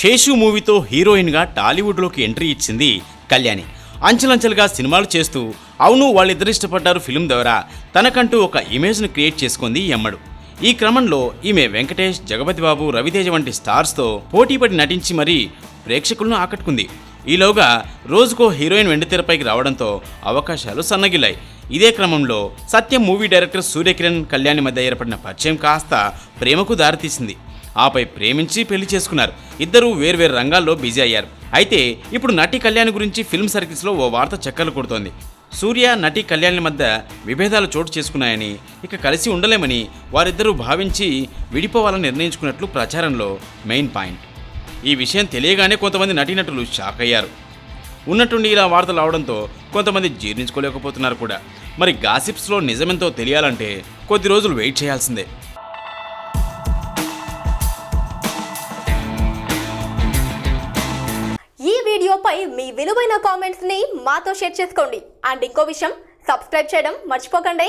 శేషు మూవీతో హీరోయిన్గా టాలీవుడ్లోకి ఎంట్రీ ఇచ్చింది కళ్యాణి. అంచెలంచెలుగా సినిమాలు చేస్తూ అవును వాళ్ళిద్దరు ఇష్టపడ్డారు ఫిలిం ద్వారా. తనకంటూ ఒక ఇమేజ్ను క్రియేట్ చేసుకుంది ఎమ్మడు ఈ క్రమంలో ఈమె వెంకటేష్ జగపతి బాబు రవితేజ వంటి స్టార్స్తో పోటీపడి నటించి మరీ ప్రేక్షకులను ఆకట్టుకుంది. ఈలోగా రోజుకో హీరోయిన్ వెండితెరపైకి రావడంతో అవకాశాలు సన్నగిలాయి ఇదే క్రమంలో సత్యం మూవీ డైరెక్టర్ సూర్యకిరణ్ కళ్యాణి మధ్య ఏర్పడిన పరిచయం కాస్త ప్రేమకు దారితీసింది. ఆపై ప్రేమించి పెళ్ళి చేసుకున్నారు. ఇద్దరూ వేర్వేరు రంగాల్లో బిజీ అయ్యారు. అయితే ఇప్పుడు నటి కళ్యాణ్ గురించి ఫిల్మ్ సర్కిల్స్లో ఓ వార్త చక్కర్లు కొడుతోంది. సూర్య నటి కళ్యాణ్ మధ్య విభేదాలు చోటు చేసుకున్నాయని ఇక కలిసి ఉండలేమని వారిద్దరూ భావించి విడిపోవాలని నిర్ణయించుకున్నట్లు ప్రచారంలో మెయిన్ పాయింట్. ఈ విషయం తెలియగానే కొంతమంది నటీనటులు షాక్ అయ్యారు ఉన్నట్టుండి ఇలా వార్తలు అవడంతో కొంతమంది జీర్ణించుకోలేకపోతున్నారు కూడా. మరి గాసిప్స్లో నిజమెంతో తెలియాలంటే కొద్ది రోజులు వెయిట్ చేయాల్సిందే. ఈ వీడియోపై మీ విలువైన కామెంట్స్ని మాతో షేర్ చేసుకోండి. అండ్ ఇంకో విషయం సబ్స్క్రైబ్ చేయడం మర్చిపోకండి.